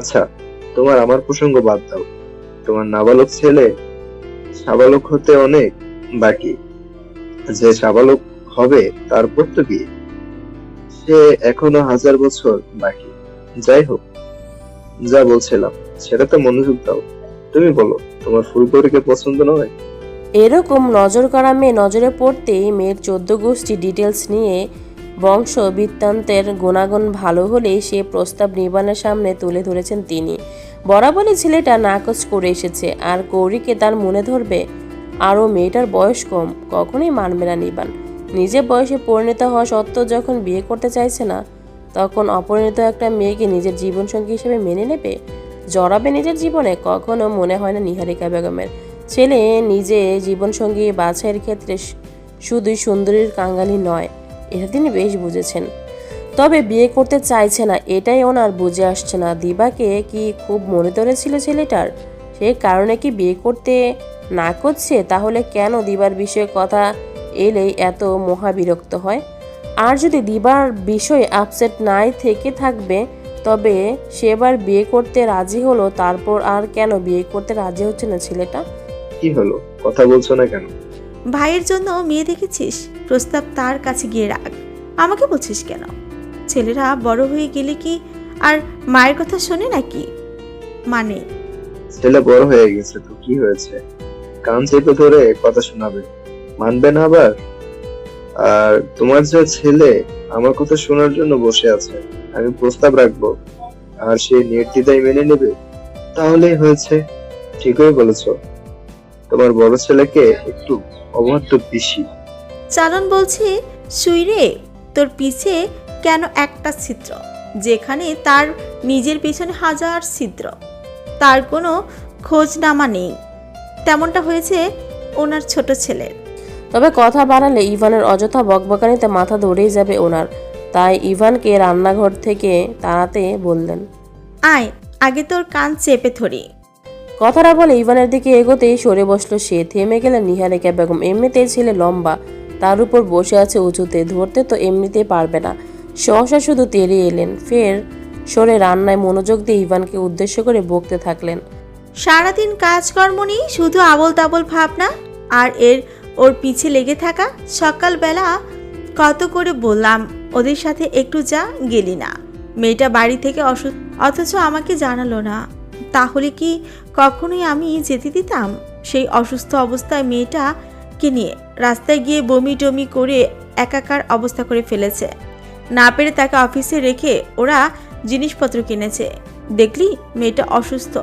আচ্ছা তোমার আমার প্রসঙ্গ বাদ দাও। তোমার নাবালক ছেলে সাবালক হতে অনেক বাকি। যে সাবালক হবে তারপর তো বিয়ে সে এখনও হাজার বছর বাকি। যাই হোক, যা বলছিলাম, সেটা তো মনোযোগ দাও। তুমি বলো, তোমার ফুলকড়িকে পছন্দ নয়? এরকম নজর করা মেয়ে নজরে পড়তেই মেয়ের চোদ্দ গোষ্ঠী ডিটেলস নিয়ে বংশ বৃত্তান্তের গুণাগুণ ভালো হলেই সে প্রস্তাব নির্বাণের সামনে তুলে ধরেছেন তিনি। বরাবরই ছেলেটা নাকচ করে এসেছে, আর গৌরীকে তার মনে ধরবে আরও মেয়েটার বয়স কম, কখনোই মানবে না নিবান নিজের বয়সে পরিণত হওয়া সত্ত্বেও যখন বিয়ে করতে চাইছে না, তখন অপরিণত একটা মেয়েকে নিজের জীবনসঙ্গী হিসেবে মেনে নেবে? জড়াবে নিজের জীবনে? কখনো মনে হয় না নিহারিকা বেগমের। ছেলে নিজে জীবনসঙ্গী বাছাইয়ের ক্ষেত্রে শুধুই সুন্দরীর কাঙ্গালি নয় এটা তিনি বেশ বুঝেছেন। তবে বিয়ে করতে চাইছে না, এটাই ওনার বুঝে আসছে না। দিবাকে কি খুব মনে ধরেছিল ছেলেটার? সেই কারণে কি বিয়ে করতে না করছে? তাহলে কেন দিবার বিষয়ে কথা এলেই এত মহাবিরক্ত হয়? আর যদি দিবার বিষয়ে আপসেট নাই থেকে থাকবে, তবে সেবার বিয়ে করতে রাজি হলো, তারপর আর কেন বিয়ে করতে রাজি হচ্ছে না ছেলেটা? কি হলো? কথা বলছো না কেন? ভাইয়ের জন্য মেয়ে দেখেছিস? প্রস্তাব তার কাছে গিয়ে রাখ। আমাকে বলছিস কেন? ছেলেরা বড় হয়ে গেলে কি আর মায়ের কথা শোনে নাকি? মানে? ছেলে বড় হয়ে গেছে তো কি হয়েছে? কান চেপে ধরে কথা শোনাবে। মানবে না আবার? আর তোমার যে ছেলে আমার কথা শোনার জন্য বসে আছে, আমি প্রস্তাব রাখব। আর সে নির্দ্বিধায় মেনে নেবে? তাহলেই হয়েছে। ঠিকই বলেছ। তোমার বড় ছেলেকে একটু অবাধ্য বেশি চালন বলছে সুই রে তোর পিছে কেন একটা ছিদ্র? যেখানে তার নিজের পিছনে হাজার ছিদ্র। তার কোনো খোঁজ নামা নেই। তেমনটা হয়েছে ওনার ছোট ছেলের। তবে কথা বাড়ালে ইভানের অযথা বকবকানিতে মাথা ধরেই যাবে ওনার। তাই ইভানকে রান্নাঘর থেকে তাড়াতে বললেন। আয় আগে তোর কান চেপে ধরি। কথাটা বলে ইভানের দিকে এগোতেই সরে বসল সে। থেমে গেলেন নিহারিকা বেগম এমনিতেই ছেলে লম্বা। তার উপর বসে আছে উঁচুতে। ধরতে তো এমনিতেই পারবে না। সহসা শুধু তেড়িয়ে এলেন। ফের সরে রান্নায় মনোযোগ দিয়ে ইভানকে উদ্দেশ্য করে বকতে থাকলেন। সারাদিন কাজকর্ম নেই শুধু আবল তাবল ভাবনা আর এর ওর পিছে লেগে থাকা সকালবেলা কত করে বললাম, ওদের সাথে একটু যা গেলি না। মেয়েটা বাড়ি থেকে অসুস্থ অথচ আমাকে জানালো না। তাহলে কি কখনোই আমি যেতে দিতাম? সেই অসুস্থ অবস্থায় মেয়েটাকে নিয়ে রাস্তায় গিয়ে বমি টমি করে একাকার অবস্থা করে ফেলেছে। না পেরে তাকে অফিসে রেখে ওরা জিনিসপত্র কিনেছে। দেখলি মেয়েটা অসুস্থ।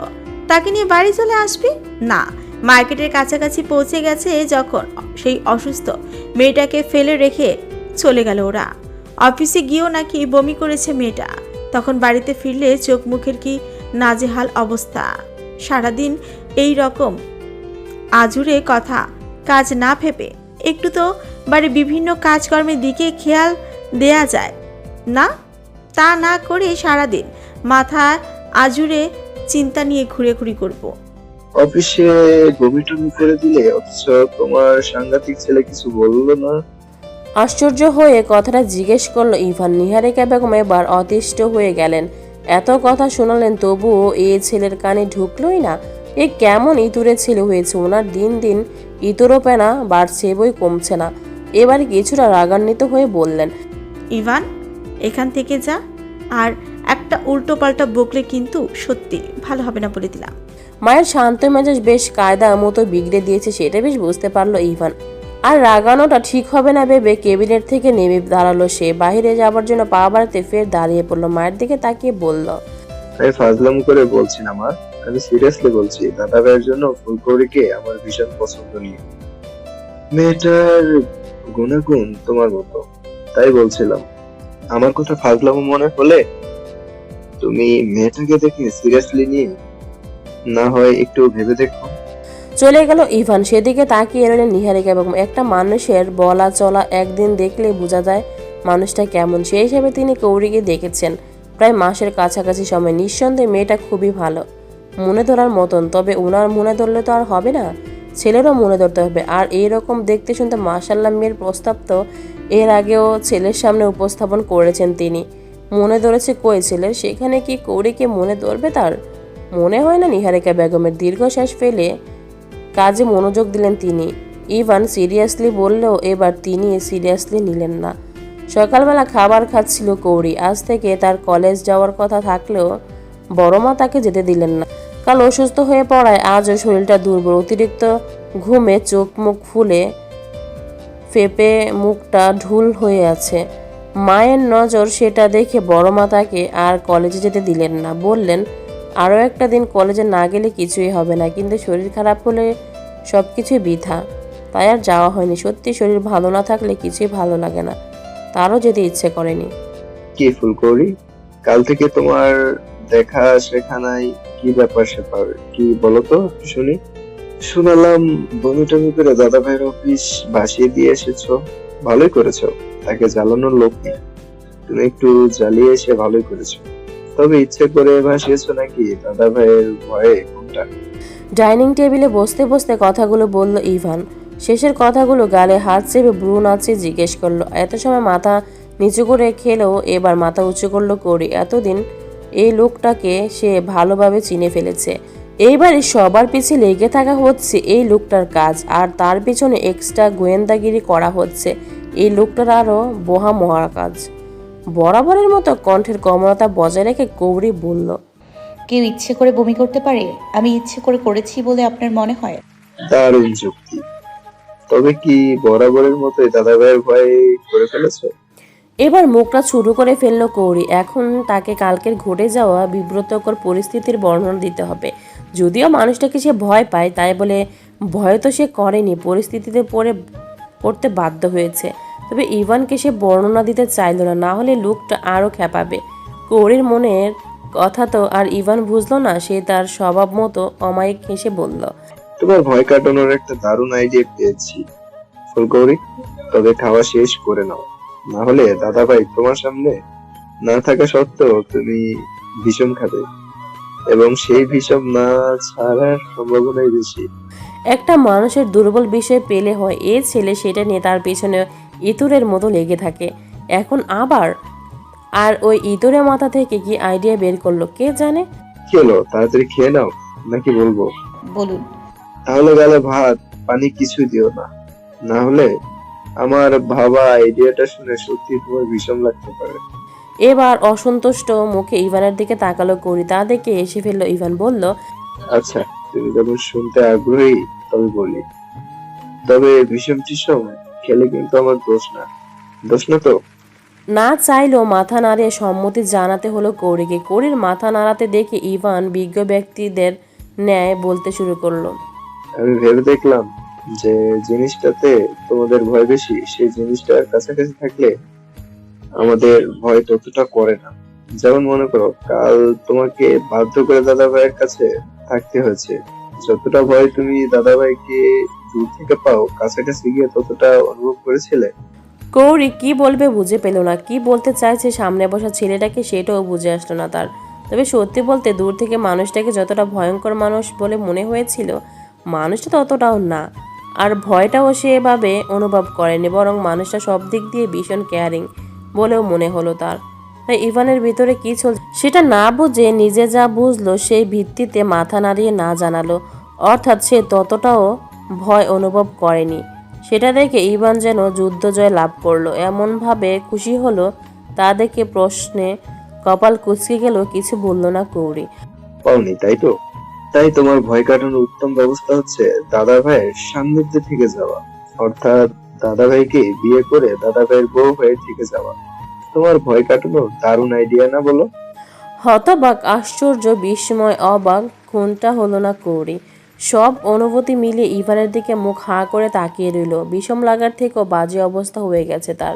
তাকে নিয়ে বাড়ি চলে আসবি? না। মার্কেটের কাছাকাছি পৌঁছে গেছে যখন সেই অসুস্থ মেয়েটাকে ফেলে রেখে চলে গেল ওরা। অফিসে গিয়েও নাকি বমি করেছে মেয়েটা। তখন বাড়িতে ফিরলে চোখ মুখের কি নাজেহাল অবস্থা। সারাদিন এই রকম। আজুরে কথা কাজ না ভেবে একটু তো বাড়ির বিভিন্ন কাজকর্মের দিকে খেয়াল দেয়া যায়। না তা না করে সারাদিন মাথা আজুরে চিন্তা নিয়ে ঘুরে ঘুরি করব। অফিসে বমি করে দিলে অথচ তোমার সাংঘাতিক ছেলে কিছু বলল না? আশ্চর্য হয়ে কথাটা জিজ্ঞেস করল ইভান। নিহারিকা বেগম এবার অতিষ্ঠ হয়ে গেলেন। এত কথা শোনালেন তবুও এ ছেলের কানে ঢুকলোই না। এ কেমন ইতুরে ছেলে হয়েছে ওনার দিন দিন ইতরও পেনা বাড়ছে বই কমছে না। এবার কিছুটা রাগান্বিত হয়ে বললেন ইভান এখান থেকে যা। আর একটা উল্টো পাল্টা বকলে কিন্তু সত্যি ভালো হবে না বলে দিলাম। মায়ের শান্ত মেজাজ বেশ কায়দা মতো বিগড়ে দিয়েছে সেটা বেশ বুঝতে পারল ইভান। আর রাগানোটা ঠিক হবে না ভেবে কেবিনেট থেকে নেমে দাঁড়াল সে। বাইরে যাবার জন্য পা বাড়াতে ফের দাঁড়িয়ে পড়ল। মায়ের দিকে তাকিয়ে বলল আমি ফাজলাম করে বলছি না মা। আমি সিরিয়াসলি বলছি, দাদা ভাইয়ের জন্য ফুলকৌড়িকে আমার ভীষণ পছন্দ নিয়ে মেয়েটার গুণাগুণ তোমার মতো, তাই বলছিলাম। আমার কথা ফাজলামো মনে হলে তুমি মেয়েটাকে দেখে সিরিয়াসলি নিয়ে না হয় একটু ভেবে দেখো। চলে গেল ইভান। সেদিকে তাকিয়ে এলেন নিহারিকা বেগম। একটা মানুষের বলা চলা একদিন দেখলে বোঝা যায় মানুষটা কেমন। সেই হিসাবে তিনি কৌরিকে দেখেছেন। প্রায় মাসের কাছাকাছি সময়। নিঃসন্দেহে মেয়েটা খুবই ভালো। মনে ধরার মতন। তবে ওনার মনে ধরলে তো আর হবে না। ছেলেরও মনে ধরতে হবে। আর এইরকম দেখতে শুনতে মাসাল্লাহ মেয়ের প্রস্তাব তো এর আগেও ছেলের সামনে উপস্থাপন করেছেন তিনি। মনে ধরেছে কই ছেলের? সেখানে কি কৌরিকে মনে ধরবে তার? মনে হয় না নিহারিকা বেগমের দীর্ঘশ্বাস ফেলে কাজে মনোযোগ দিলেন তিনি। ইভান সিরিয়াসলি বললেও এবার তিনি সিরিয়াসলি নিলেন না। সকালবেলা খাবার খাচ্ছিল কৌরি আজ থেকে তার কলেজ যাওয়ার কথা থাকলেও বড় মা তাকে যেতে দিলেন না। কাল অসুস্থ হয়ে পড়ায় আজও শরীরটা দুর্বল। অতিরিক্ত ঘুমে চোখ মুখ ফুলে ফেপে মুখটা ঢুল হয়ে আছে। মায়ের নজর সেটা দেখে বড় মা তাকে আর কলেজে যেতে দিলেন না। বললেন আরও একটা দিন কলেজে না গেলে কিছুই হবে না, কিন্তু শরীর খারাপ হলে সব কিছুই বৃথা। তাই আর যাওয়া হয়নি। সত্যি শরীর ভালো না থাকলে কিছুই ভালো লাগে না। তারও যেতে ইচ্ছে করেনি। কি ফুলকৌরি কাল থেকে তোমার দেখা শেখা নাই। কি ব্যাপার স্যাপার কি বলো তো শুনি। শুনালাম বমি টমি করে দাদা ভাইয়ের অফিস ভাসিয়ে দিয়ে এসেছ। ভালোই করেছ। তাকে জ্বালানোর লোক নেই। তুমি একটু জ্বালিয়ে এসে ভালোই করেছ। তবে ইচ্ছে করে ভাসিয়েছো নাকি? দাদা ভাইয়ের ভয়ে কোনটা ডাইনিং টেবিলে বসতে বসতে কথাগুলো বলল ইভান। শেষের কথাগুলো গালে হাত চেপে ব্রু নাচিয়ে জিজ্ঞেস করল, এত সময় মাথা নিচু করে খেলেও এবার মাথা উঁচু করল করি? এতদিন এই লোকটাকে সে ভালোভাবে চিনে ফেলেছে। এইবারে সবার পিছে লেগে থাকা হচ্ছে এই লোকটার কাজ, আর তার পিছনে এক্সট্রা গোয়েন্দাগিরি করা হচ্ছে। এই লোকটার আরও বহা মহা কাজ বরাবরের মতো কণ্ঠের কমলতা বজায় রেখে গৌরী বলল কেউ ইচ্ছে করে বমি করতে পারে? আমি ইচ্ছে করে করেছি বলে আপনার মনে হয়? দারুণ যুক্তি। তবে কি বরাবরের মতোই দাদা ভাইয়ের ভয়ে করে ফেলেছো? এবার মুখটা শুরু করে ফেলল কৌরি এখন তাকে কালকের ঘটে যাওয়া বিব্রতকর পরিস্থিতির বর্ণনা দিতে হবে। যদিও মানুষটাকে সে ভয় পায় তাই বলে ভয় তো সে করেনি পরিস্থিতিতে পড়ে পড়তে বাধ্য হয়েছে। তবে ইভানকে সে বর্ণনা দিতে চাইল না না হলে লুকটা আরও খেপাবে। কৌরির মনের কথা তো আর ইভান বুঝলো না সে তার স্বভাব মতো অমায়িক হেসে বলল তোমার ভয় কাটানোর একটা দারুণ আইডিয়া পেয়েছি। ফুলকৌরি তবে খাওয়া শেষ করে নাও। না হলে দাদা ভাই তোমার সামনে না থাকা সত্ত্বেও তুমি ভীষণ খাবে। এবং সেই ভীষণ না ছাড়ার সম্ভাবনাই বেশি। একটা মানুষের দুর্বল বিষয় পেলে হয় এ ছেলে সেটা নিয়ে তার পেছনে ইঁতুরের মতো লেগে থাকে। এখন আবার আর ওই ইঁতুরের মাথা থেকে কি আইডিয়া বের করল কে জানে? কি হলো তাড়াতাড়ি খেয়ে নাও নাকি বলব? বলুন। তাহলে গেলে ভাত পানি কিছু দিও না। না হলে আমার ভাবা আইডিয়াটা শুনে সত্যি তোমার ভীষণ লাগতে পারে। এবার অসন্তুষ্ট মুখে ইভানের দিকে তাকালো করি তা দেখে এসে ফেলল ইভান বলল আচ্ছা তুমি যখন শুনতে আগ্রহী তবে বলি। তবে ভীষণ টিসম খেলে কিন্তু আমার দোষ না। দোষ না তো? না চাইলেও মাথা নাড়িয়ে সম্মতি জানাতে হলো কৌরিকে। কৌরির মাথা নাড়াতে দেখে ইভান বিজ্ঞ ব্যক্তিদের ন্যায় বলতে শুরু করল। আমি ভেবে দেখলাম যে জিনিসটাতে তোমাদের ভয় বেশি সেই জিনিসটার কাছাকাছি থাকলে আমাদের ভয় ততটা করে না। যেমন মনে করো কাল তোমাকে বাধ্য করে দাদা ভাইয়ের কাছে থাকতে হয়েছে। যতটা ভয় তুমি দাদা ভাইকে দূর থেকে পাও কাছাকাছি গিয়ে ততটা অনুভব করেছিলে? কৌরি কি বলবে বুঝে পেল না। কি বলতে চাইছে সামনে বসা ছেলেটাকে সেটাও বুঝে আসলো না তার। তবে সত্যি বলতে দূর থেকে মানুষটাকে যতটা ভয়ঙ্কর মানুষ বলে মনে হয়েছিল, মানুষটা ততটাও না। আর ভয়টাও সে এভাবে অনুভব করেনি, বরং মানুষটা সব দিক দিয়ে ভীষণ কেয়ারিং বলেও মনে হলো তার। তাই ইভানের ভিতরে কি চলছে সেটা না বুঝে নিজে যা বুঝলো সেই ভিত্তিতে মাথা নাড়িয়ে না জানালো। অর্থাৎ সে ততটাও ভয় অনুভব করেনি। সেটা দেখে ইভান যেন যুদ্ধজয় লাভ করল। এমনভাবে খুশি হলো তা দেখে প্রশ্নে কপাল কুচকে গেল কিছু বলল না কৌরি পাওনি তাই তো? তাই তোমার ভয় কাটানোর উত্তম ব্যবস্থা হচ্ছে দাদা ভাইয়ের সান্নিধ্যে থেকে যাওয়া। অর্থাৎ দাদা ভাইকে বিয়ে করে দাদা ভাইয়ের বউ হয়ে থেকে যাওয়া। তোমার ভয় কাটানোর দারুণ আইডিয়া না বলো? হতবাক আশ্চর্য বিস্ময় অবাক কোনটা হলো না কৌরি সব অনুভূতি মিলে ইভানের দিকে মুখ হাঁ করে তাকিয়ে রইল। বিষম লাগার থেকেও বাজে অবস্থা হয়ে গেছে তার।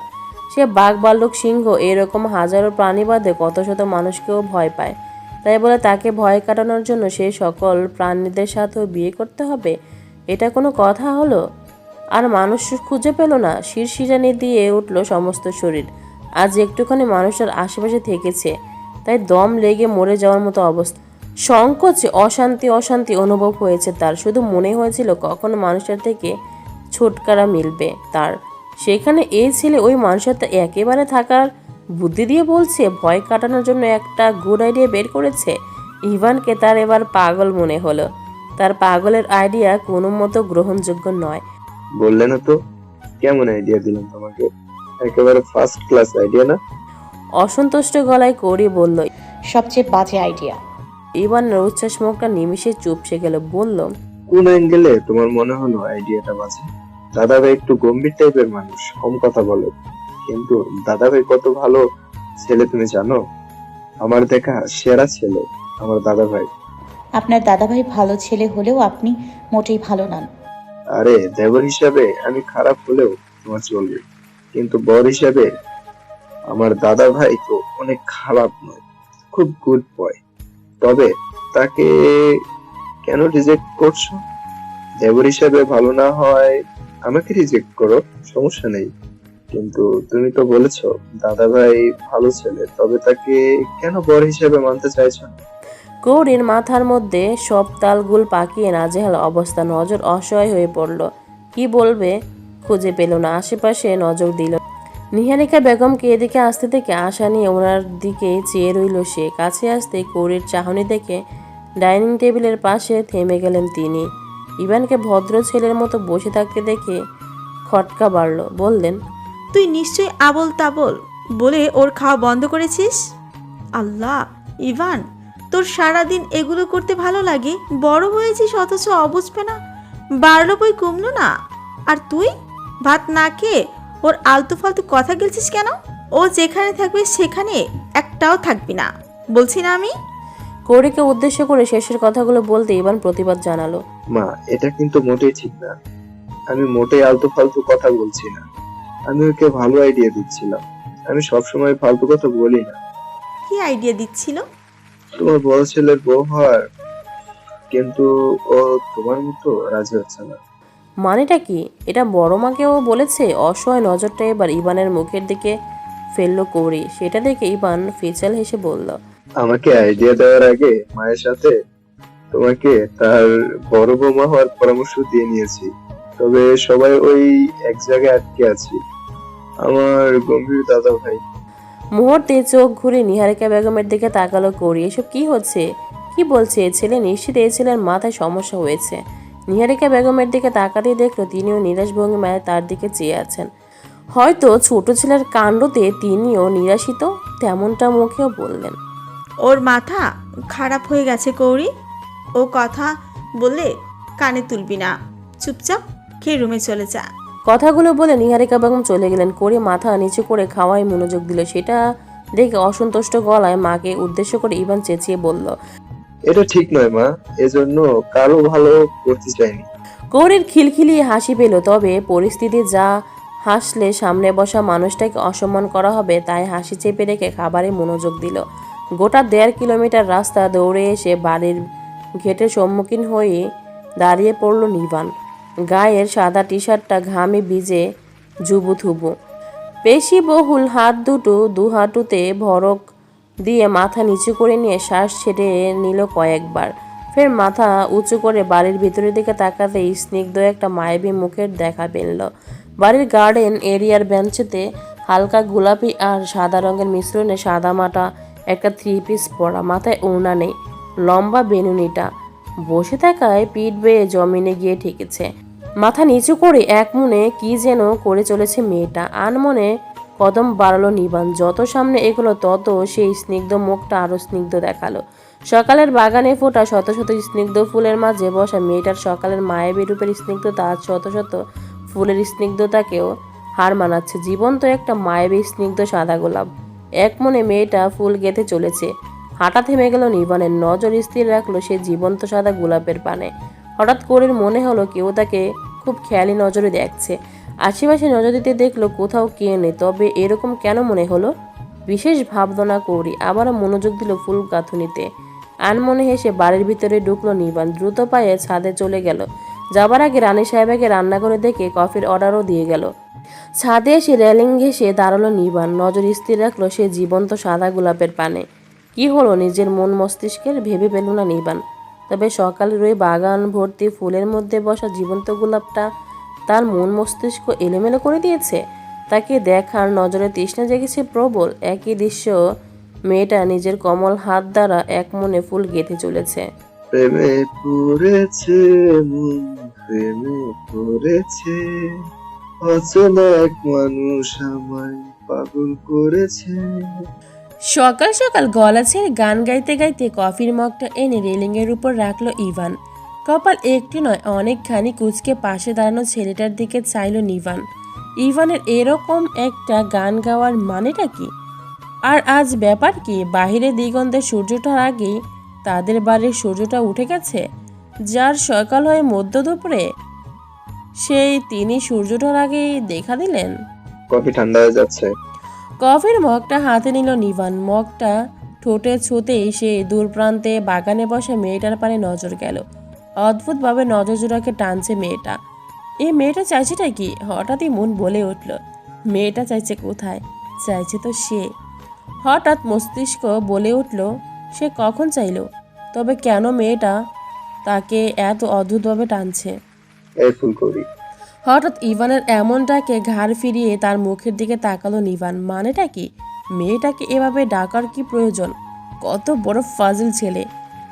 সে বাঘ, বাল্লুক, সিংহ এরকম হাজারো প্রাণীবাদে কত শত মানুষকেও ভয় পায়। তাই বলে তাকে ভয় কাটানোর জন্য সে সকল প্রাণীদের সাথেও বিয়ে করতে হবে? এটা কোনো কথা হলো? আর মানুষ খুঁজে পেল না। শিরশিরানি দিয়ে উঠল সমস্ত শরীর। আজ একটুখানি মানুষটার আশেপাশে থেকেছে। তাই দম লেগে মরে যাওয়ার মতো অবস্থা। সংকোচে অশান্তি অশান্তি অনুভব হয়েছে তার। শুধু মনে হয়েছিল কখন মানুষের থেকে ছোটকারা মিলবে তার। সেখানে এই ছেলে ওই মানুষের তো একেবারে থাকার বুদ্ধি দিয়ে বলছে ভয় কাটানোর জন্য একটা গুড আইডিয়া বের করেছে। ইভানকে তার এবার পাগল মনে হলো। তার পাগলের আইডিয়া কোনো মতো গ্রহণযোগ্য নয়। বললে না তো কেমন আইডিয়া দিলাম তোমাকে? একেবারে ফার্স্ট ক্লাস আইডিয়া না? অসন্তুষ্ট গলায় করি বলল সবচেয়ে বাজে আইডিয়া ইভানের উচ্ছ্বাস মুখটা নিমিষে চুপসে গেল বলল কোন অ্যাঙ্গেলে তোমার মনে হলো আইডিয়াটা বাজে? দাদাভাই একটু গম্ভীর টাইপের মানুষ কম কথা বলে। কিন্তু দাদাভাই কত ভালো ছেলে তুমি জানো? আমার দেখা সেরা ছেলে আমার দাদাভাই। আপনার দাদাভাই ভালো ছেলে হলেও আপনি মোটেই ভালো নন। আরে দেবর হিসাবে আমি খারাপ হলেও তোমার চলবে। কিন্তু বর হিসাবে আমার দাদা ভাই তো অনেক খারাপ নয় খুব গুড বয় তবে তাকে কেন রিজেক্ট করছ? দেবর হিসাবে ভালো না হয়, আমাকে রিজেক্ট করো, সমস্যা নেই। কিন্তু তুমি তো বলেছ দাদা ভাই ভালো ছেলে, তবে তাকে কেন বর হিসাবে মানতে চাইছো? না? কৌরির মাথার মধ্যে সব তালগুল পাকিয়ে নাজেহাল অবস্থা নজর অসহায় হয়ে পড়ল। কি বলবে? খুঁজে পেল না। আশেপাশে নজর দিল নিহারিকা বেগমকে এদিকে আসতে দেখে আশা নিয়ে ওনার দিকে চেয়ে রইল সে। কাছে আসতে কৌরির চাহনি দেখে ডাইনিং টেবিলের পাশে থেমে গেলেন তিনি। ইভানকে ভদ্র ছেলের মতো বসে থাকতে দেখে খটকা বাড়ল। বললেন, তুই নিশ্চয়ই আবল তাবল বলে ওর খাওয়া বন্ধ করেছিস? আল্লাহ, ইভান, তোর সারাদিন এগুলো করতে ভালো লাগে। বড় হয়েছিস অথচ অবুঝবে না। বাড়লো বই কমলো না। আর তুই? ভাত না খেয়ে ওর আলতু ফালতু কথা গেলছিস কেন? ও যেখানে থাকবে সেখানে একটাও থাকবি না। বলছি না আমি? কৌরিকে উদ্দেশ্য করে শেষের কথাগুলো বলতে ইভান প্রতিবাদ জানালো। মা এটা কিন্তু মোটেই ঠিক না। আমি মোটেই আলতু ফালতু কথা বলছি না। আমি ওকে ভালো আইডিয়া দিচ্ছিলাম। আমি সবসময় ফালতু কথা বলি না। কি আইডিয়া দিচ্ছিল? তোমার বড় ছেলের বউ হওয়ার। কিন্তু ও তোমার মতো রাজি হচ্ছে না। মানেটা কি? এটা বড় মাকেও বলেছে অসহায় নজরটা এবার ইবানের মুখের দিকে ফেলল কৌরি সেটা দেখে ইবান ফিচাল হেসে বলল আমাকে আইডিয়া দেওয়ার আগে মায়ের সাথে তোমাকে তার বড় বৌমা হওয়ার পরামর্শ দিয়ে নিয়েছি। তবে সবাই ওই এক জায়গায় আটকে আছি। আমার গম্ভীর দাদা ভাই। মুহূর্তে চোখ ঘুরে নিহারিকা বেগমের দিকে তাকালো কৌরি এসব কি হচ্ছে? কি বলছে? ছেলে নিশ্চিত এই ছেলের মাথায় সমস্যা হয়েছে। নিহারিকা বেগমের দিকে তাকাতেই দেখল তিনিও নিরাশ ভঙ্গিমায় তার দিকে চেয়ে আছেন। হয়তো ছোট ছেলের কাণ্ডতে তিনিও নিরাশিত তেমনটা মুখেও বললেন। ওর মাথা খারাপ হয়ে গেছে কৌরি ও কথা বললে কানে তুলবি না। চুপচাপ খেয়ে রুমে চলে যা। কথাগুলো বলে নিহারিকা বেগম চলে গেলেন। করে মাথা নিচু করে খাওয়ায় মনোযোগ দিল। সেটা দেখে অসন্তুষ্ট গলায় মাকে উদ্দেশ্য করে ইভান চেঁচিয়ে বলল এটা ঠিক নয়, মা। এজন্য কারও ভালো করতে চাইনি। কৌরির খিলখিলিয়ে হাসি পেল, তবে পরিস্থিতি যা হাসলে সামনে বসা মানুষটাকে অসম্মান করা হবে তাই হাসি চেপে রেখে খাবারে মনোযোগ দিল। গোটা দেড় কিলোমিটার রাস্তা দৌড়ে এসে বাড়ির গেটের সম্মুখীন হয়ে দাঁড়িয়ে পড়ল নিবান গায়ের সাদা টি শার্টটা ঘামে ভিজে জুবু থুবু। পেশি বহুল হাত দুটো দুহাটুতে ভরক দিয়ে মাথা নিচু করে নিয়ে শ্বাস ছেড়ে নিল কয়েকবার। ফের মাথা উঁচু করে বাড়ির ভিতরের দিকে তাকাতেই স্নিগ্ধ একটা মায়াবী মুখের দেখা পেল বাড়ির গার্ডেন এরিয়ার বেঞ্চেতে হালকা গোলাপি আর সাদা রঙের মিশ্রণে সাদা মাটা, একটা থ্রি পিস পরা, মাথায় ওড়না নেই, লম্বা বেনুনিটা। বসে থাকায় পিঠ বেয়ে জমিনে গিয়ে ঠেকেছে। মাথা নিচু করে এক মনে কি যেন করে চলেছে মেয়েটা। আনমনে কদম বাড়ালো নিবান। যত সামনে এগোলো, তত সেই স্নিগ্ধ মুখটা আরও স্নিগ্ধ দেখাল। সকালের বাগানে ফোটা শত শত স্নিগ্ধ ফুলের মাঝে বসা মেয়েটার সকালের মায়াবী রূপের স্নিগ্ধতা আজ শত শত ফুলের স্নিগ্ধতাকেও হার মানাচ্ছে। জীবন্ত একটা মায়াবী, স্নিগ্ধ সাদা গোলাপ। এক মনে মেয়েটা ফুল গেঁথে চলেছে। হাঁটা থেমে গেল নিবানের। নজর স্থির রাখল সে জীবন্ত সাদা গোলাপের পানে। হঠাৎ করে মনে হলো কেউ তাকে খুব খেয়ালি নজরে দেখছে। আশেপাশে নজর দিতে দেখল কোথাও কে নেই, তবে এরকম কেন মনে হলো? বিশেষ ভাবনা করি, আবারও মনোযোগ দিল ফুল গাঁথুনিতে। আনমনে হেসে বাড়ির ভিতরে ঢুকলো নিবান দ্রুত পায়ে ছাদে চলে গেল। যাবার আগে রানী সাহেবাকে রান্না করে দেখে কফির অর্ডারও দিয়ে গেল। ছাদে এসে রেলিং ঘেসে দাঁড়াল নিবান নজর স্থির রাখল সে জীবন্ত সাদা গোলাপের পানে। কি হলো নিজের মন মস্তিষ্কের? ভেবে পেল না নিবান তবে সকালের ওই বাগান, ভর্তি ফুলের মধ্যে বসা জীবন্ত গোলাপটা তার মন মস্তিষ্ক এলোমেলো করে দিয়েছে। তাকে দেখার নজরে তৃষ্ণা জেগেছে প্রবল একই দৃশ্য মেয়েটা নিজের কমল হাত দ্বারা এক মনে ফুল গেঁথে চলেছে। প্রেমে পড়েছে মন প্রেমে পড়েছে অচেনা এক মানুষ আমায় পাগল করেছে। সকাল সকাল গলা ছেড়ে গান গাইতে গাইতে কফির মগটা এনে রেলিংয়ের উপর রাখল ইভান। কপাল একটি নয় অনেকখানি কুচকে পাশে দাঁড়ানো ছেলেটার দিকে চাইলো নিভান ইভানের এরকম একটা গান গাওয়ার মানেটা কি? আর আজ ব্যাপার কি? বাহিরে দিগন্তে সূর্যটার আগেই তাদের বাড়ির সূর্যটা উঠে গেছে? যার সকাল হয়ে মধ্য দুপুরে সেই তিনি সূর্যটার আগেই দেখা দিলেন? কফি ঠান্ডা হয়ে যাচ্ছে। কফির মগটা হাতে নিল নিভান মগটা ঠোঁটে ছুতেই সে দূর প্রান্তে বাগানে বসে মেয়েটার পানে নজর গেল। অদ্ভুতভাবে নজর জোড়াকে টানছে মেয়েটা। এই মেয়েটা চাইছেটা কি? হঠাৎই মন বলে উঠল মেয়েটা চাইছে কোথায়? চাইছে তো সে। হঠাৎ মস্তিষ্ক বলে উঠল সে কখন চাইলো? তবে কেন মেয়েটা তাকে এত অদ্ভুতভাবে টানছে? হঠাৎ ইভানের এমনটাকে ঘাড় ফিরিয়ে তার মুখের দিকে তাকালো নিভান। মানেটা কি? মেয়েটাকে এভাবে ডাকার কি প্রয়োজন? কত বড় ফাজিল ছেলে।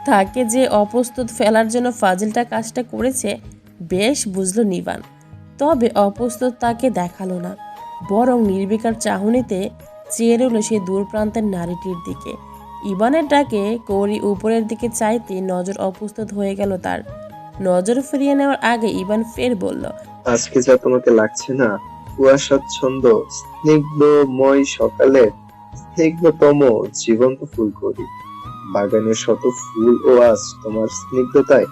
তাকে যে অপ্রস্তুত ফেলার জন্য ফাজিলটা কাজটা করেছে, বেশ বুঝলো নিভান তবে অপ্রস্তুত তাকে দেখাল না, বরং নির্বিকার চাহনিতে চেয়ে রইল সে দূর প্রান্তের নারীটির দিকে। ইবানের ডাকে কৌরি উপরের দিকে চাইতে নজর অপ্রস্তুত হয়ে গেল তার। নজর ফিরিয়ে নেওয়ার আগে ইবান ফের বলল, আজকে যা তোমাকে লাগছে না কুয়াশাচ্ছন্দ স্নিগ্ধময় সকালে স্নিগ্ধতম, জীবন্ত ফুলকড়ি বাগানের শত ফুল ও আজ তোমার স্নিগ্ধতায়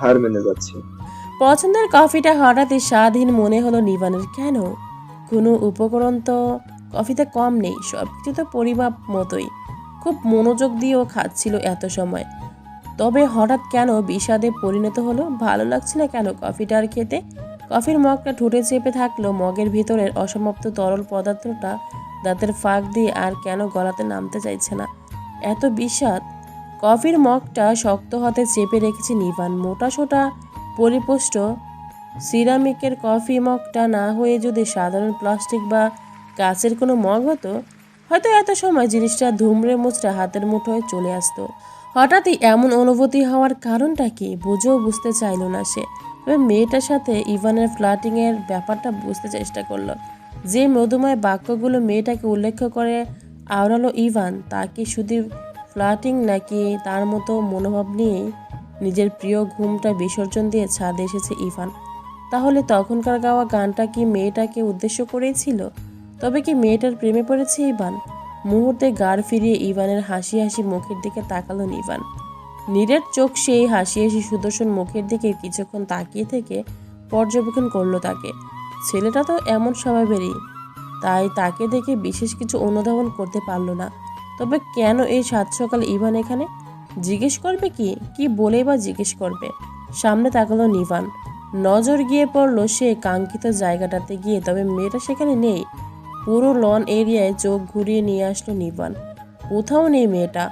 হার মেনে যাচ্ছে। পছন্দের কফিটা হঠাৎই স্বাদহীন মনে হলো নিবানের। কেন? কোনো উপকরণ তো কফিতে কম নেই সব কিছু তো পরিমাপ মতোই। খুব মনোযোগ দিয়েও খাচ্ছিল এত সময়। তবে হঠাৎ কেন বিষাদে পরিণত হলো? ভালো লাগছে না কেন কফিটা আর খেতে? কফির মগটা ঠোঁটে চেপে থাকল, মগের ভিতরের অসমাপ্ত তরল পদার্থটা দাঁতের ফাঁক দিয়ে আর কেন গলাতে নামতে চাইছে না? এত বিষাদ। কফির মগটা শক্ত হাতে চেপে রেখেছে নিভান মোটা সোটা, পরিপুষ্ট। সিরামিকের কফি মগটা না হয়ে যদি সাধারণ প্লাস্টিক বা কাচের কোনো মগ হতো, হয়তো এত সময় জিনিসটা ধুমড়ে মুচড়ে হাতের মুঠোয় চলে আসতো। হঠাৎই এমন অনুভূতি হওয়ার কারণটা কি বুঝেও বুঝতে চাইলো না সে। তবে মেয়েটার সাথে ইভানের ফ্লাটিংয়ের ব্যাপারটা বুঝতে চেষ্টা করল। যে মধুময় বাক্যগুলো মেয়েটাকে উল্লেখ করে আওড়ালো ইভান, তাকে শুধু ফ্লাটিং নাকি তার মতো মনোভাব নিয়েই নিজের প্রিয় ঘুমটা বিসর্জন দিয়ে ছাদে এসেছে ইভান। তাহলে তখনকার গাওয়া গানটা কি মেয়েটাকে উদ্দেশ্য করেই ছিল তবে কি মেয়েটার প্রেমে পড়েছে ইভান? মুহূর্তে গাড় ফিরিয়ে ইভানের হাসি হাসি মুখের দিকে তাকালো ইভান। নীরের চোখ সেই হাসি হাসি সুদর্শন মুখের দিকে কিছুক্ষণ তাকিয়ে থেকে পর্যবেক্ষণ করল তাকে। ছেলেটা তো এমন স্বভাবেরই। তাই তাকে দেখে বিশেষ কিছু অনুধাবন করতে পারল না। তবে কেন এই সাত সকাল ইভান এখানে? জিজ্ঞেস করবে কি? কি বলে বা জিজ্ঞেস করবে? সামনে তাকালো নিভান। নজর গিয়ে পড়ল সে কাঙ্ক্ষিত জায়গাটাতে গিয়ে, তবে মেয়েটা সেখানে নেই। পুরো লন এরিয়ায় চোখ ঘুরিয়ে নিয়ে আসলো নিভান। কোথাও নেই মেয়েটা।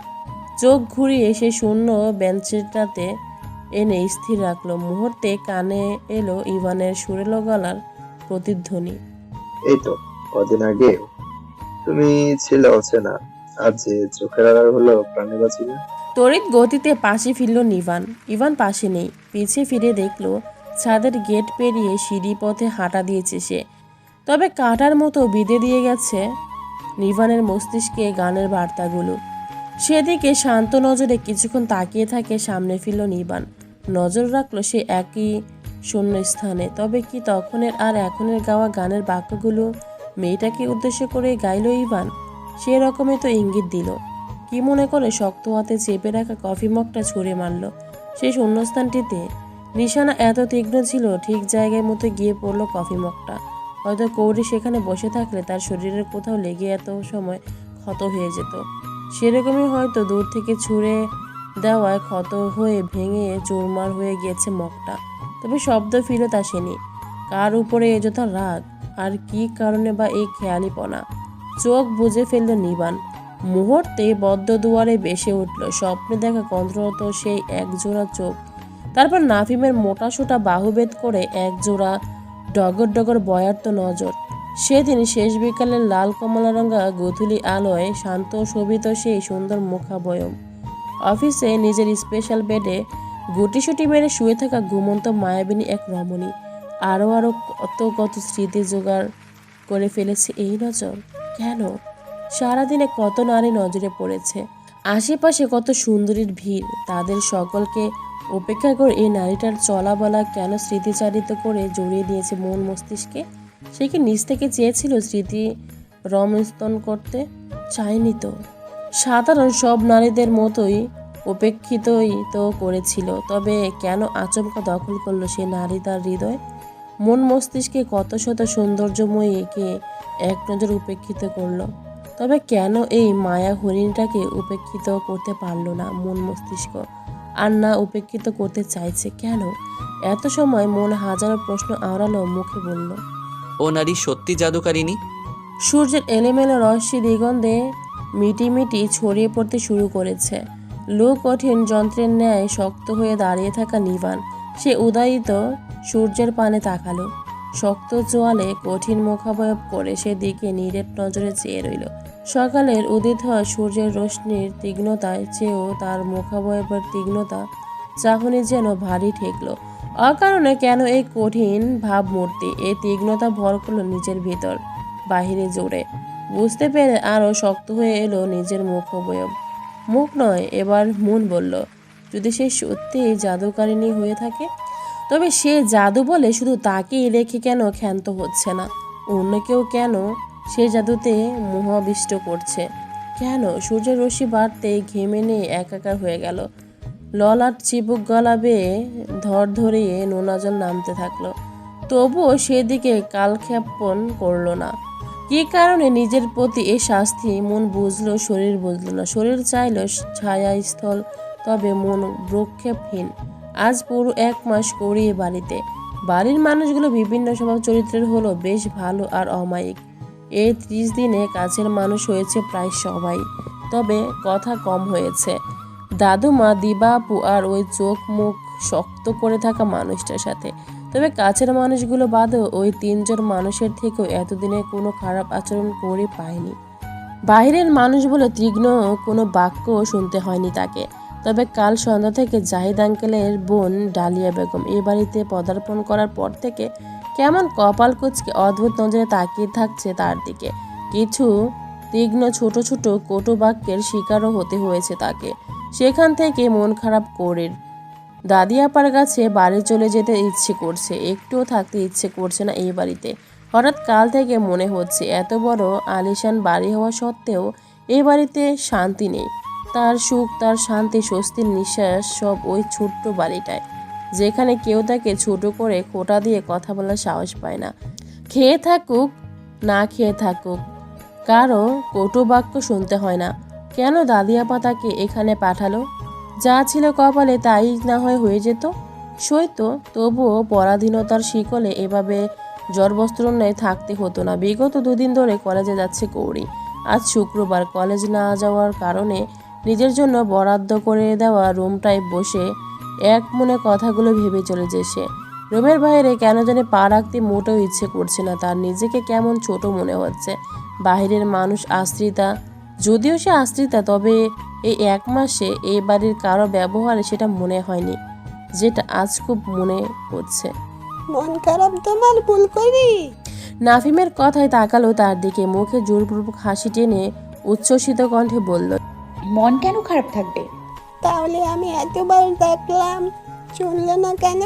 চোখ ঘুরিয়ে সে শূন্য বেঞ্চটাতে এনে স্থির রাখল। মুহূর্তে কানে এলো ইভানের সুরেলো গলার প্রতিধ্বনি। এই তো। কদিন আগে তুমি ছিলে অচেনা। আজ যে চোখের আড়াল হলো প্রাণে বাঁচিবে তড়িৎ গতিতে পাশে ফিরল নিভান। ইভান পাশে নেই। পিছে ফিরে দেখল ছাদের গেট পেরিয়ে সিঁড়ি পথে হাঁটা দিয়েছে সে। তবে কাটার মতো বিদে দিয়ে গেছে নিভানের মস্তিষ্কে গানের বার্তাগুলো। সেদিকে শান্ত নজরে কিছুক্ষণ তাকিয়ে থাকে সামনে ফিরল নিবান নজর রাখল সে একই শূন্য স্থানে তবে কি তখনের আর এখনের গাওয়া গানের বাক্যগুলো মেয়েটাকে উদ্দেশ্য করে গাইল ইভান। সে রকমই তো ইঙ্গিত দিল। কি মনে করে শক্ত হাতে চেপে রাখা কফি মগটা ছুঁড়ে মারল। সেই শূন্যস্থানটিতে নিশানা এত তীক্ষ্ণ ছিল, ঠিক জায়গায় মতো গিয়ে পড়ল কফি মগটা। হয়তো কৌরি সেখানে বসে থাকলে তার শরীরের কোথাও লেগে এত সময় ক্ষত হয়ে যেত। সেরকমই হয়তো দূর থেকে ছুঁড়ে দেওয়ায় ক্ষত হয়ে ভেঙে চুরমার হয়ে গিয়েছে মগটা। তবে শব্দ ফিরত আসেনি। কার উপরে এযথা রাগ? আর কি কারণে বা এই খেয়ালিপনা চোখ বুঝে ফেলল নিবান। মুহূর্তে বদ্ধ দুয়ারে বেসে উঠল। স্বপ্নে দেখা কন্ত্রত সেই একজোড়া চোখ। তারপর নাফিমের মোটা সোটা বাহুভেদ করে একজোড়া ডগর ডগর বয়ার্ত নজর। সেদিন শেষ বিকালের লাল কমলা রঙা গোধূলি আলোয় শান্ত শোভিত সেই সুন্দর মুখাবয়ব। অফিসে নিজের স্পেশাল বেডে গুটিসুটি মেরে শুয়ে থাকা ঘুমন্ত মায়াবিনী এক রমণী। আরও আরও কত কত স্মৃতি জোগাড় করে ফেলেছে এই নজর। কেন? সারাদিনে কত নারী নজরে পড়েছে। আশেপাশে কত সুন্দরীর ভিড়। তাদের সকলকে উপেক্ষা করে এই নারীটার চলা বলা কেন স্মৃতিচারিত করে জড়িয়ে দিয়েছে মন মস্তিষ্কে? সে কি নিজ থেকে চেয়েছিল স্মৃতি রমস্তন করতে? চায়নি তো। সাধারণ সব নারীদের মতোই উপেক্ষিতই তো করেছিল। তবে কেন আচমকা দখল করল সে নারী তার হৃদয়? মন মস্তিষ্কে কত শত সৌন্দর্যময়ীকে এক নজর উপেক্ষিত করল। তবে কেন এই মায়া হরিণটাকে উপেক্ষিত করতে পারল না মন মস্তিষ্ক? আর না উপেক্ষিত করতে চাইছে কেন? এত সময় মন হাজারো প্রশ্ন আওড়ালো মুখে বলল ও নারী সত্যি জাদুকারিনী সূর্যের এলেমেলো রশ্মি দিগন্ধে মিটিমিটি ছড়িয়ে পড়তে শুরু করেছে। লো কঠিন যন্ত্রের ন্যায় শক্ত হয়ে দাঁড়িয়ে থাকা নিবান সে উদয়িত সূর্যের পানে তাকালো। শক্ত চোয়ালে কঠিন মুখাবয়ব করে সেদিকে নীরের নজরে চেয়ে রইল। সকালের উদিত হওয়া সূর্যের রশ্মির তীক্ষ্ণতায় চেয়েও তার মুখাবয়বের তীক্ষ্ণতা চাহনি যেন ভারী ঠেকলো। অকারণে কেন এই কঠিন ভাবমূর্তি এই তীক্ষ্ণতা ভর করল নিজের ভিতর, বাহিরে জোরে। বুঝতে পেরে আরও শক্ত হয়ে এলো নিজের মুখ অবয়ব মুখ নয়, এবার মন বলল যদি সে সত্যি জাদুকারিনী হয়ে থাকে, তবে সে জাদু বলে শুধু তাকেই রেখে কেন ক্ষান্ত হচ্ছে না? অন্য কেউ কেন সে জাদুতে মোহাবিষ্ট করছে? কেন সূর্যের রশ্মি বাড়তে ঘেমে নিয়ে একাকার হয়ে গেল? ললাট চিবুক গলা বেয়ে ধর ধরিয়ে নোনা জল নামতে থাকল। তবুও সেদিকে কালক্ষেপণ করল না। কী কারণে নিজের প্রতি এই শাস্তি? মন বুঝলো, শরীর বুঝলো না। শরীর চাইল ছায়াস্থল তবে মন ভ্রক্ষেপহীন আজ পুরো এক মাস করিয়ে বাড়িতে। বাড়ির মানুষগুলো বিভিন্ন স্বভাব চরিত্রের হলো বেশ ভালো আর অমায়িক। এই ত্রিশ দিনে কাছের মানুষ হয়েছে প্রায় সবাই, তবে কথা কম হয়েছে। দাদু দাদুমা, দিবাপু আর ওই চোখ মুখ শক্ত করে থাকা মানুষটার সাথে। তবে কাছের মানুষগুলো বাদেও ওই তিনজন মানুষের থেকেও এতদিনে কোনো খারাপ আচরণ করে পায়নি। বাইরের মানুষ বলে তীক্ষ্ণ কোনো বাক্য শুনতে হয়নি তাকে। তবে কাল সন্ধ্যা থেকে জাহিদ আঙ্কেলের বোন ডালিয়া বেগম এ বাড়িতে পদার্পণ করার পর থেকে কেমন কপাল কুচকে অদ্ভুত নজরে তাকিয়ে থাকছে তার দিকে। কিছু তীক্ষ্ণ ছোট ছোট কটু বাক্যের শিকারও হতে হয়েছে তাকে। সেখান থেকে মন খারাপ করে দাদি আপার কাছে বাড়ি চলে যেতে ইচ্ছে করছে। একটুও থাকতে ইচ্ছে করছে না এই বাড়িতে। হঠাৎ কাল থেকে মনে হচ্ছে, এত বড় আলিশান বাড়ি হওয়া সত্ত্বেও এই বাড়িতে শান্তি নেই। তার সুখ, তার শান্তি, স্বস্তির নিঃশ্বাস সব ওই ছোট্ট বাড়িটায়। যেখানে কেউ তাকে ছোট করে খোটা দিয়ে কথা বলার সাহস পায় না। খেয়ে থাকুক, না খেয়ে থাকুক, কারও কটু বাক্য শুনতে হয় না। কেন দাদিয়াপা তাকে এখানে পাঠালো? যা ছিল কপালে তাই না হয় হয়ে যেত? সইতো তবুও পরাধীনতার শিকলে এভাবে জড়বস্ত্র নেয় থাকতে হতো না। বিগত দুদিন ধরে কলেজে যাচ্ছে কৌড়ি আজ শুক্রবার কলেজ না যাওয়ার কারণে নিজের জন্য বরাদ্দ করে দেওয়া রুমটায় বসে এক মনে কথাগুলো ভেবে চলেছে সে। রুমের বাইরে কেন জানি পা রাখতে মোটেও ইচ্ছে করছে না তার। নিজেকে কেমন ছোট মনে হচ্ছে। বাইরের মানুষ আশ্রিতা। যদিও সে আশ্রিতা তবে এই এক মাসে এই বাড়ির কারও ব্যবহারে সেটা মনে হয়নি যেটা আজ খুব মনে হচ্ছে মন খারাপ তোমার ভুল করি? নাফিমের কথায় তাকালো তার দিকে। মুখে জোরপূর্বক হাসি টেনে উচ্ছ্বসিত কণ্ঠে বলল মন কেন খারাপ থাকবে? তাহলে আমি এতবার দেখলাম শুনলে না কেন?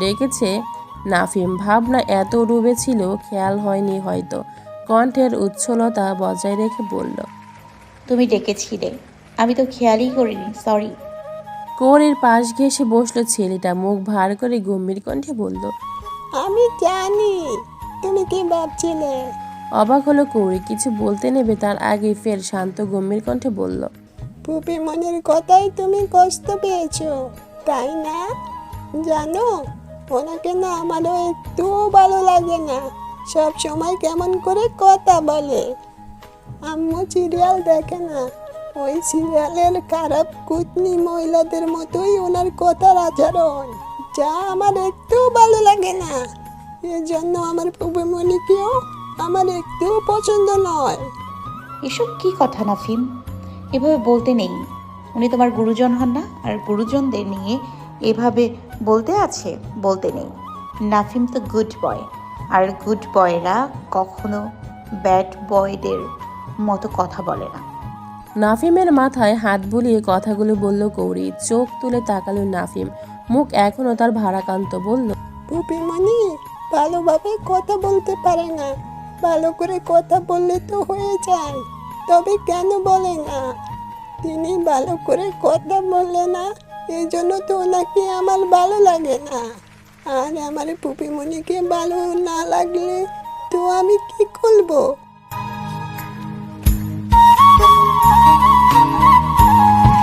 ডেকেছে। নাফিম ভাবনা এত ডুবে ছিল খেয়াল হয়নি হয়তো। কণ্ঠের উচ্ছলতা বজায় রেখে বলল তুমি ডেকেছিলে। আমি তো খেয়ালই করিনি সরি কোরের পাশ ঘেসে বসল ছেলেটা মুখ ভার করে গম্ভীর কণ্ঠে বলল আমি জানি তুমি কি ভাবছিলে? অবাক হলো কৌরি কিছু বলতে নেবে তার আগে ফের শান্ত গম্ভীর কণ্ঠে বলল পুপি মনের কথাই তুমি কষ্ট পেয়েছ, তাই না? জানো, ওনাকে না আমারও একটু ভালো লাগে না, সব সময় কেমন করে কথা বলে। আম্মু সিরিয়াল দেখে না, ওই সিরিয়ালের খারাপ কুতনি মহিলাদের মতোই ওনার কথার আচরণ, যা আমার একটু ভালো লাগে না। এজন্য আমার প্রভুমণিকেও আমার একটু পছন্দ নয়। এসব কি কথা না নাফিম? এভাবে বলতে নেই। উনি তোমার গুরুজন হন না আর গুরুজনদের নিয়ে এভাবে বলতে আছে বলতে নেই। নাফিম তো গুড বয় আর গুড বয়রা কখনো ব্যাড বয়দের মতো কথা বলে না। নাফিমের মাথায় হাত বুলিয়ে কথাগুলো বলল কৌরি চোখ তুলে তাকালো নাফিম। মুখ এখনও তার ভারাকান্ত বলল পুপিমণি ভালোভাবে কথা বলতে পারে না। ভালো করে কথা বললে তো হয়ে যায়। তবে কেন বলে না? তিনি ভালো করে কথা বললে না, এই জন্য তো ওনাকে আমার ভালো লাগে না। আর আমার পুপিমণিকে ভালো না লাগলে তো আমি কি করব?